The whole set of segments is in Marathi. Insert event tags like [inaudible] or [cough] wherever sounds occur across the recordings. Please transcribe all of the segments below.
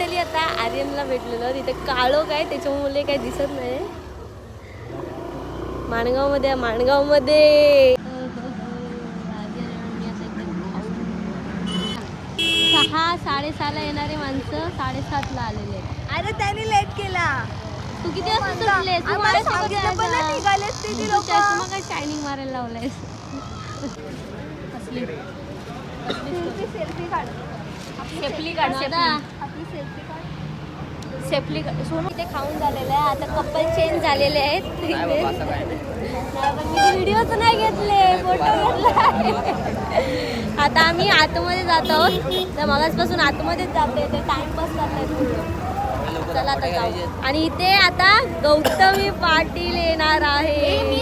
मंडळी आता आर्यनला भेटलेलो. तिथे काळो काय त्याच्यामुळे काही दिसत नाही. माणगावमध्ये आहे, माणगावमध्ये. सहा साडेसहाला येणारे माणसं साडेसातला आलेले अरे त्यांनी लेट केला. तू किती वाजता म्हणता, सुटलेस तू आम्हाला माझ्यासोबत सांगितलं पण नाही, जायचं. निघालेच ते ती तू लोकं. चष्मा काय शायनिंग मारायला लावलायस. कसली सेल्फी काढ. सेफली काढ आपली सेल्फी काढ. सोनू इथे खाऊन झालेलं आहे. आता कपल चेंज झालेले आहेत. व्हिडिओच नाही. घेतले. फोटो घेतला आता आम्ही आतमध्ये जात आहोत. तर मगाचपासून आतमध्येच जाते. ते टाइमपास करतायत चला आता जाऊ. आणि इथे आता गौतमी पाटील येणार आहे. मी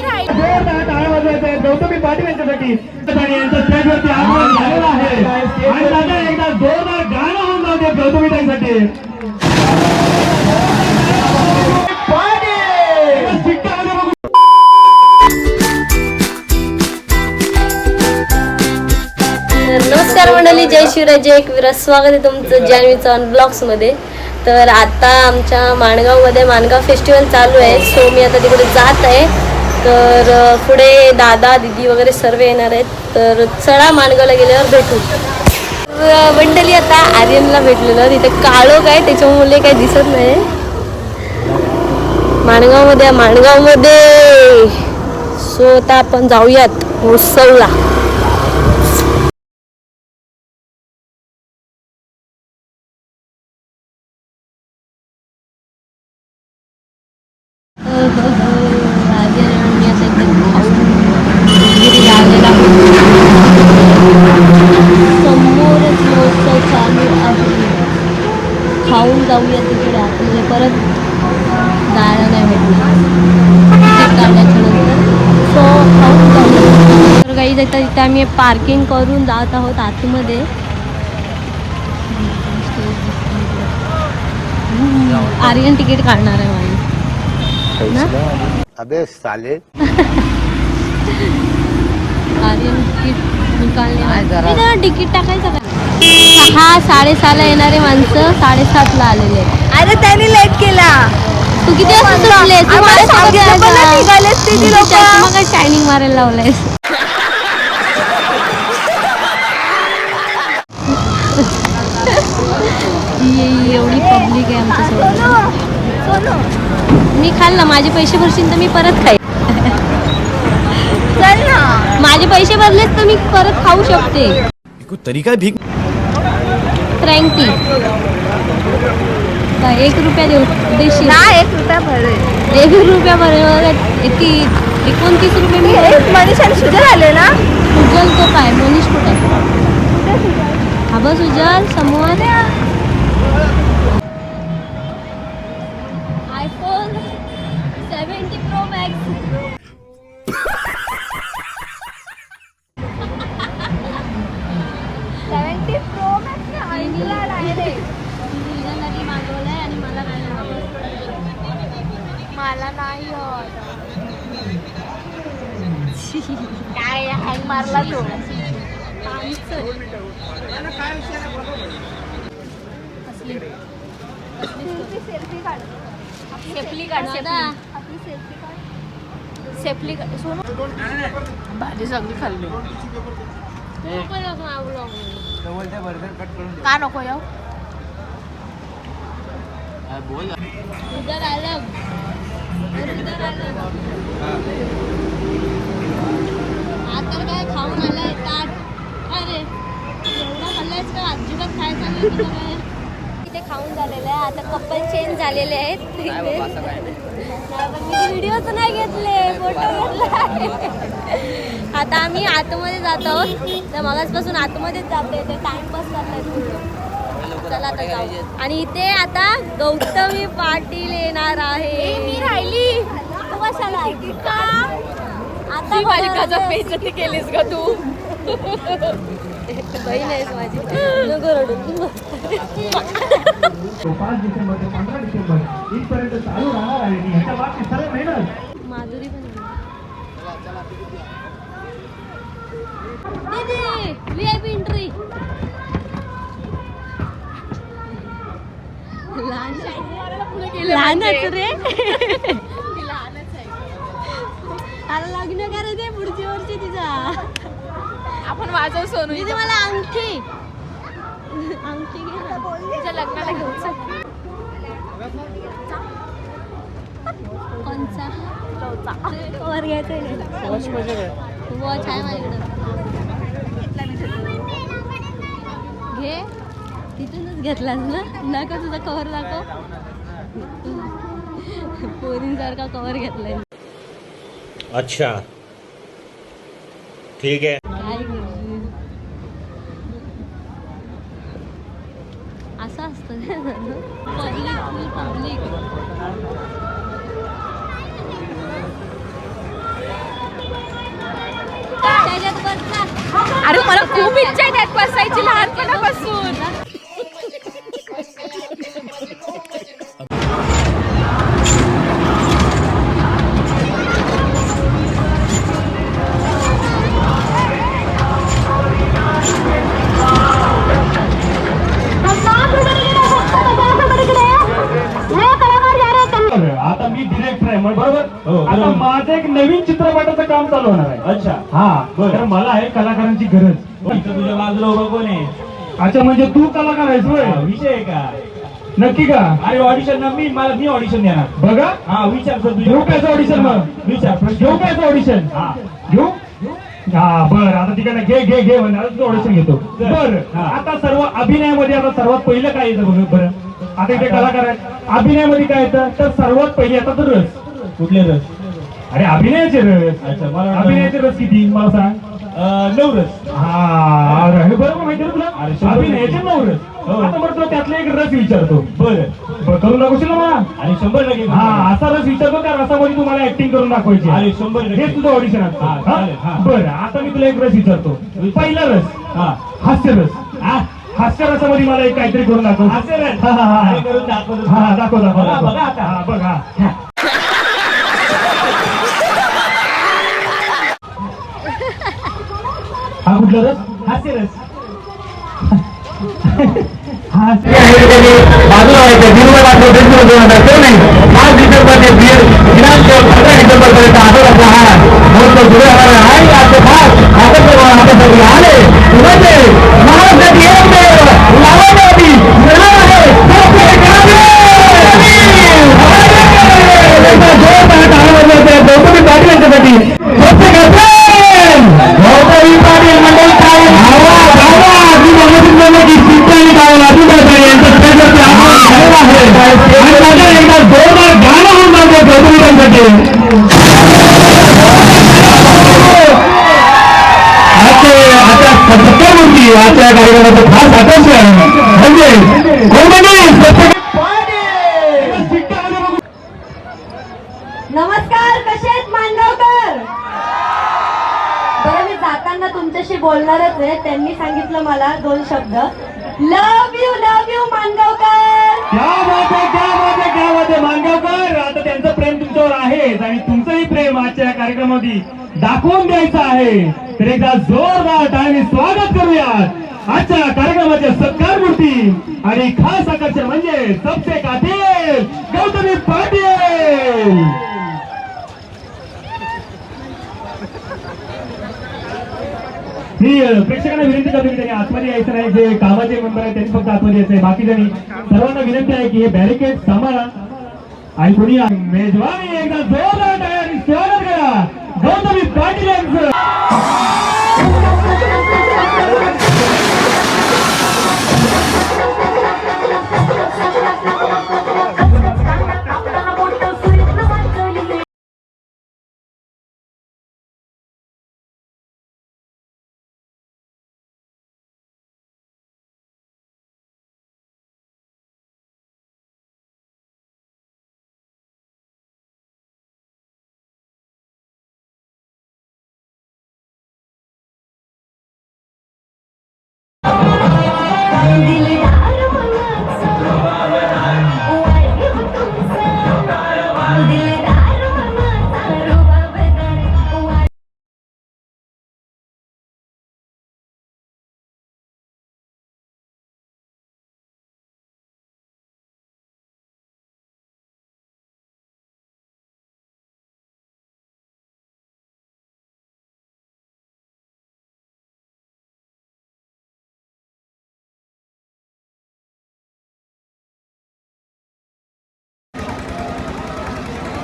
गौतमी पाटील यांच्यासाठी. आणि यांचं स्टेजवरती आगमन झालेलं आहे. आणि दादा एकदा जोरदार गाणं होऊन जाऊ दे गौतमी ताईंसाठी. नमस्कार मंडळी जय शिवराय जय एकविरा. स्वागत आहे तुमचं जान्हवी चव्हाण ब्लॉग्समध्ये तर आता आमच्या माणगावमध्ये माणगाव फेस्टिवल चालू आहे. सो मी आता तिकडे जात आहे. तर पुढे दादा दिदी वगैरे सर्व येणार आहेत. तर चढा माणगावला गेल्यावर भेटू. तर मंडळी आता आर्यनला भेटलेलं. तिथे काळो काय त्याच्यामुळे काही दिसत नाही. माणगावमध्ये माणगावमध्ये. सो आता आपण जाऊयात. उत्सवला समोरच महोत्सव चालू आहे खाऊन जाऊया तिकडे आतमध्ये परत जायला नाही भेटणार. सो खाऊन जाऊया. तर काही जाता तिथे आम्ही पार्किंग करून जात आहोत आतमध्ये. आर्यन तिकीट काढणार आहे माझी. अबे साले. आर्यन तिकीट निकालले तिकीट टाकायचं का? सहा साडेसहाला येणारे माणसं साडेसातला आलेले आहेत. अरे त्यांनी लेट केला. तू किती वाजता म्हणता, सुटलेस तू आम्हाला माझ्यासोबत सांगितलं पण नाही, निघालेच ते ती जायचं. लोकं. तू चष्मा काय शायनिंग मारायला लावलायस ही एवढी पब्लिक आहे आमच्यासोबत सोनू मी खाल्ला माझे पैसे भरशील तर मी परत खाईन. चल ना. माझे पैसे भरलेस तर मी परत खाऊ शकते. कोई तरीका है भीख फ्रँकी एक रुपया देऊ देशील. ना एक रुपया भरे एक रुपया बरोबर ती एकोणतीस रुपये मी मनीषा सुजल आले ना? उज्ज्वल तो काय? मनीष कुठे? हा बस उज्ज्वल समोर. आयफोन सेव्हन्टी प्रो मॅक्स काय हँग मारला तो? सेल्फी काढ सेफली. काढ आपली सेल्फी काढ. सेफली सोनू. भाजी सगळी खाल्ली. का नको येऊ? आलं उधर आलं आता काय खाऊन आलाय ताट. अरे एवढा खाल्लायस का? अजिबात खायचं नाही तुला इथे खाऊन झालेलं आहे. आता कपल चेंज झालेले आहेत. मी व्हिडिओच नाही घेतले फोटो घेतला आता आम्ही आतमध्ये जात आहोत. तर मगाचपासून आतमध्येच जाते ते टाइमपास करतायत चला आता जाऊ. आणि इथे आता गौतमी पाटील येणार आहे. मी राहिली. तू कशाला का आता बरं. बेइज्जती केलीस का तू. [laughs] बहीण आहेस माझी. नको रडू. तो पाच डिसेंबर ते पंधरा डिसेंबर इथपर्यंत चालू राहणार आहे. आणि ह्याच्या मागची सर्व मेहनत. माधुरी पण दीदी व्ही आय पी एंट्री लहान लहानच म्हणजे. रे. ती आता लग्न करायचंय पुढच्या वर्षी तिचा आपण वाजव सोनू तिथे मला अंगठी. अंगठी. तिच्या लग्नाला घेऊन. कोणचा. वर घ्यायचंय वॉच आहे माझ्याकडं. घे. तिथूनच घेतलास ना? नका तुझा कवर दाखव. पोरींसारखा कवर घेतलाय अच्छा. ठीक है करशील? असं असतं पब्लिक पब्लिक. अरे मला खूप इच्छा आहे त्यात बसायची लहानपणापासून. काम चालू होणार आहे. अच्छा. हा. तर मला आहे कलाकारांची गरज. इथं तुझ्या बाजूला उभा कोण आहे? अच्छा म्हणजे तू कलाकार आहेस हा, होय विषय आहे का? नक्की का? अरे ऑडिशन ना मी मला मी ऑडिशन देणार. बघा. हा विचार सर घेऊ काय ऑडिशन मग? विचार. घेऊ काय ऑडिशन हा. घेऊ? हा बर. आता तिकडे घे घे घे म्हणजे आता तुझं ऑडिशन घेतो. बर. हा. आता सर्व अभिनयामध्ये आता सर्वात पहिलं काय येतं बघ बरं. आता इथे कलाकार आहेत. अभिनयामध्ये काय येतं? तर सर्वात पहिली आता तर रस. कुठले रस? अरे अभिनयाचे रस. अच्छा, मला अभिनयाचे रस किती? मला सांग. नऊ रस. हा अरे हे बरोबर माहिती ना तुला? अभिनयाचे. नऊ रस. हो. आता बरं तुला त्यातला एक रस विचारतो. बर. करून दाखवशील ना आणि शंभर टक्के हा असा रस विचारतो त्या रसामध्ये तुम्हाला ऍक्टिंग करून दाखवायची अरे शंभर हे तुझं ऑडिशन असतं. बरं आता मी तुला एक रस विचारतो. पहिला रस. हा. हास्य रस. हा. हास्य रसामध्ये मला एक काहीतरी करून दाखव. हास्य रस? हा, हा, हा. दाखव दाखव दाखव. बघा आता. हा, कुठला रस हास्य रस बाजूला व्हायचं दोन नाही? पाच डिसेंबर ते दिनांक पंधरा डिसेंबर पर्यंत आठवड आपला हा होणार आहे आले. आजच्या कार्यक्रमाचं खास आकर्षण म्हणजे नमस्कार कसे आहेत मांडवकर? बरं मी जाताना तुमच्याशी बोलणारच आहे. त्यांनी सांगितलं मला दोन शब्द. Love you love you Mandavkar क्या बात आहे क्या बात आहे क्या बात आहे मांगावकर आता त्यांचं प्रेम तुमच्यावर आहेच आणि तुमचंही प्रेम आजच्या या कार्यक्रमामध्ये दाखवून द्यायचं आहे. तर एकदा जोरदार टाळ्याने स्वागत करूयात. आजच्या कार्यक्रमाचे सत्कार मूर्ती आणि खास आकर्षण म्हणजे सबसे कातील गौतमी पाटील. मी प्रेक्षकांना विनंती करतो की त्यांनी आतमध्ये यायचं नाही जे कामाचे मेंबर आहेत त्यांनी फक्त आतमध्ये यायचं आहे. बाकी जणी सर्वांना विनंती आहे की हे बॅरिकेड सांभाळा आणि कोणी मेजवानी एकदा जोरदार तयारी स्वागत करा. गौतमी पाटील यांचं. দিলে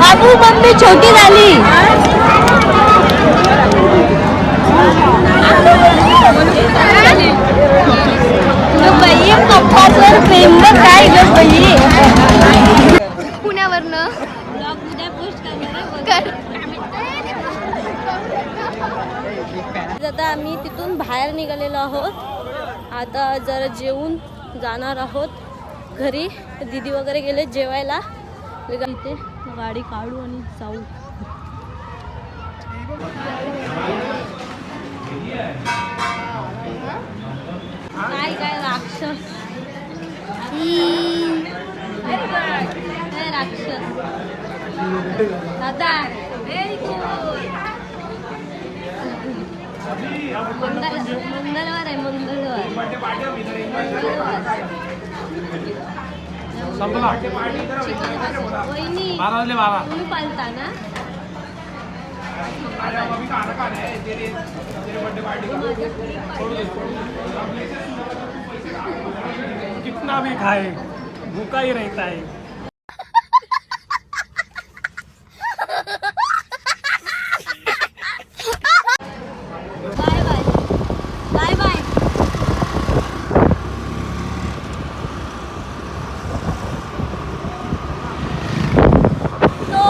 बाबू मम्मी छोटी झाली. पुण्यावरनं ब्लॉग उद्या पोस्ट करणार आता आम्ही तिथून बाहेर निघालेलो आहोत. आता जरा जेवून जाणार आहोत. घरी. दीदी वगैरे गेले जेवायला. इथे गाडी काढू आणि जाऊ. काय काय राक्षस? राक्षस? दादा. व्हेरी गुड मंगल मंगळवार आहे मंगळवार. वहिनी बारा वाजले बारा. तुम्ही पालता ना? कितना भी खाए भूखा ही रहता है बाय बाय बाय बाय तो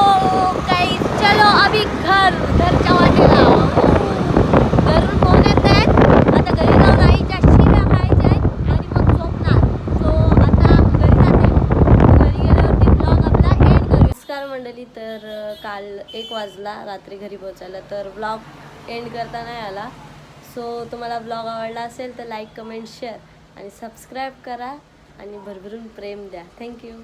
काही चलो अभी घर घरच्या वाटेला घरून फोन येत आहेत आता घरी जाऊन आईच्या शिव्या खायच्या आहेत आणि मग झोपणार सो आता घरी जाते घरी गेल्यावरती ब्लॉग आपला एंड करू नमस्कार मंडळी तर अं, काल एक वाजला रात्री घरी पोहोचायला तर ब्लॉग एंड करता नाही आला. सो तुम्हाला ब्लॉग आवडला असेल तर लाईक कमेंट शेअर आणि सबस्क्राईब करा आणि भरभरून प्रेम द्या. थँक्यू